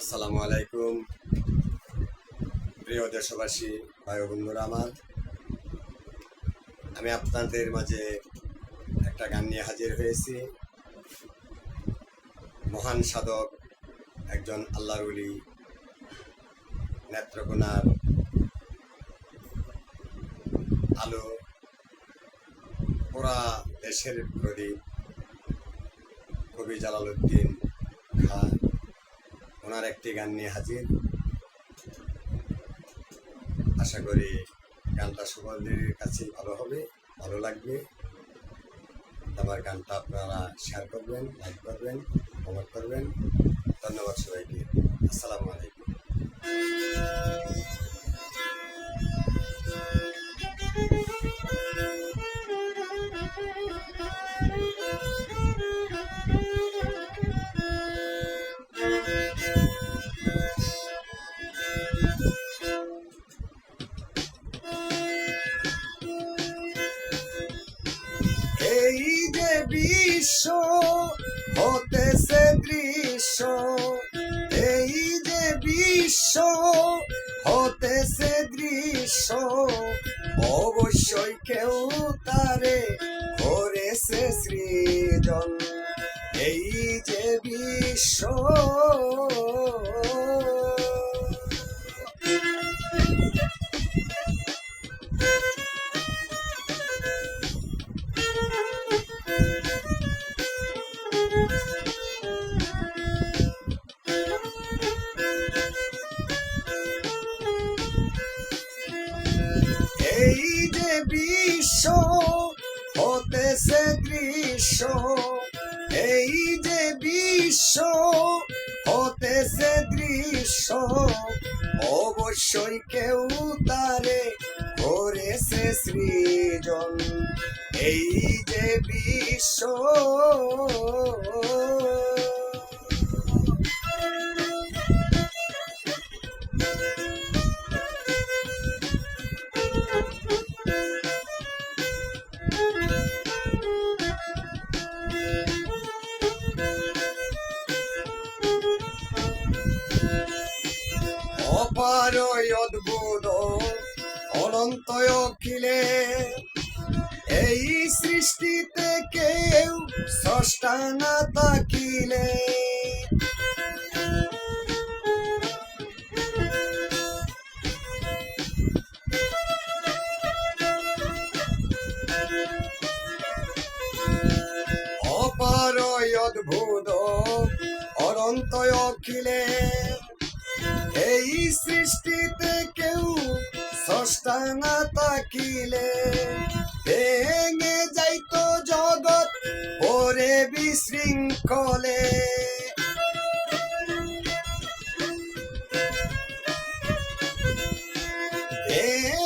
আসসালামু আলাইকুম। প্রিয় দেশবাসী ভাই বন্ধুরা আমার, আমি আপনাদের মাঝে একটা গান নিয়ে হাজির হয়েছি। মহান সাধক, একজন আল্লাহর উলি নেত্রকোনার আলো, পুরা দেশের প্রদীপ, কবি জালালউদ্দিন খান। ওনার একটি গান নিয়ে হাজির। আশা করি গানটা সকলের কাছে ভালো হবে, ভালো লাগবে। আমার গানটা আপনারা শেয়ার করবেন লাইক করবেন কমেন্ট করবেন। ধন্যবাদ সবাইকে। আসসালামু আলাইকুম। বিশ্ব হতেছে দৃশ্য অবশ্যই কেউ তারে করেছে সৃজন। এই যে বিশ্ব দৃশ্য এই যে বিশ্ব হতেছে দৃশ্য অবশ্যই কেউ তারে করেছে সৃজন। এই যে বিশ্ব অপার অদ্ভুত অনন্ত অখিলে। এই সৃষ্টিতে কেউ স্রষ্টা না তাকিলে অপার অদ্ভুত অনন্ত অখিলে। এই সৃষ্টিতে কেউ সষ্টা না তাকিলে ভেঙে যাইতো জগৎ পরে বিশৃঙ্খলে। ভেঙে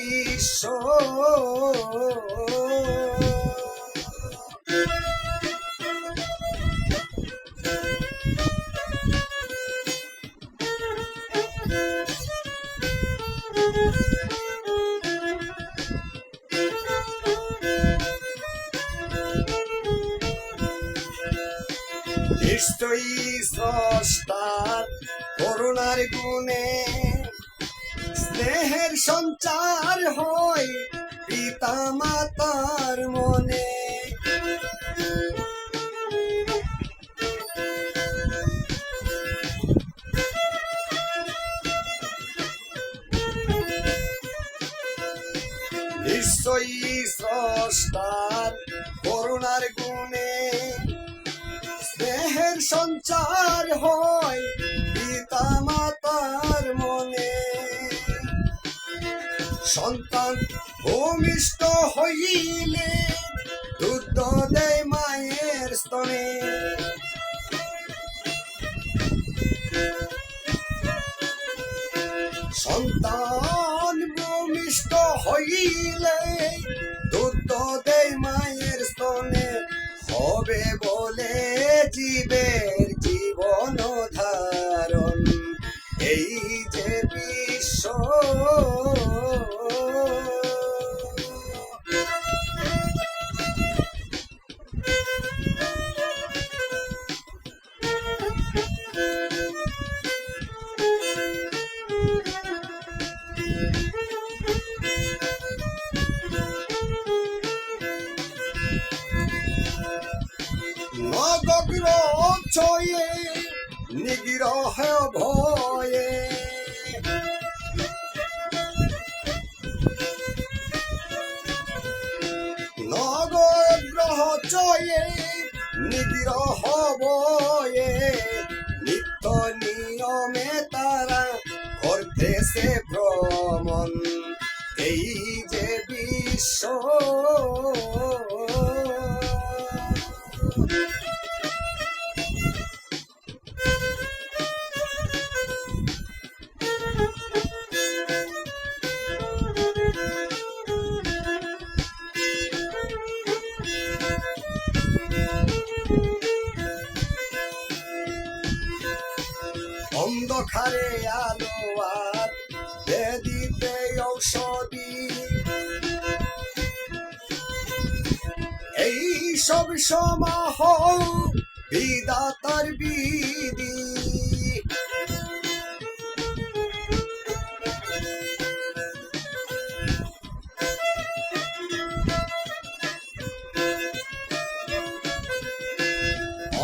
বিশ্ব নিশ্চয়ই স্রষ্টার করুণার গুণে স্নেহের সঞ্চার হয় পিতা মাতার মনে। নিশ্চয়ই স্রষ্টার করুণার গুণে স্নেহের সঞ্চার হয় সন্তান ভূমিষ্ঠ হইলে দুধ দেয় মায়ের স্তনে। সন্তান ভূমিষ্ঠ হইলে দুধ দেয় মায়ের স্তনে, হবে বলে জীবের ছয়ে নিগ্রহ ভয়ে। নগগ্রহ চয়ে নিগ্রহ বয়ে নিত্য নিয়মে তারা করতেছে ভ্রমণ। এই যে বিশ্ব অন্ধকারে আলো আর বেদিতে ঔষধি। এই সব সমাহ বিদাতার বিধি।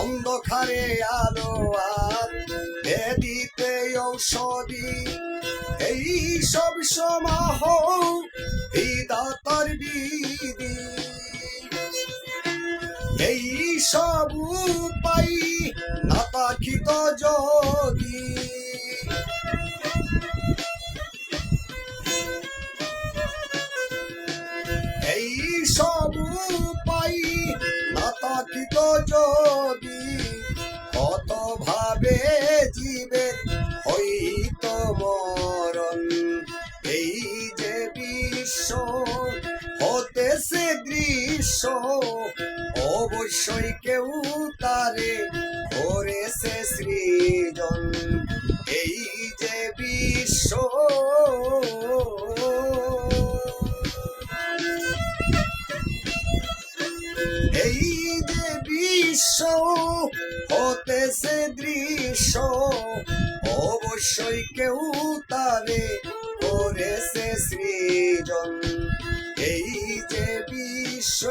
অন্ধকারে আলো আর ঔষধি। এই সব সমাহ বিদাতার বিধি। এই সব উপায় নাতাকিত যোগী এই সব উপায় নাতাকিত যদি। কত দৃশ্য অবশ্যই কেউ তারে করেছে সৃজন। এই যে বিশ্ব, এই যে বিশ্ব, হতেছে দৃশ্য, অবশ্যই কেউ তারে করেছে সৃজন। এই যে বিশ্ব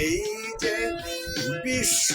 এই যে বিশ্ব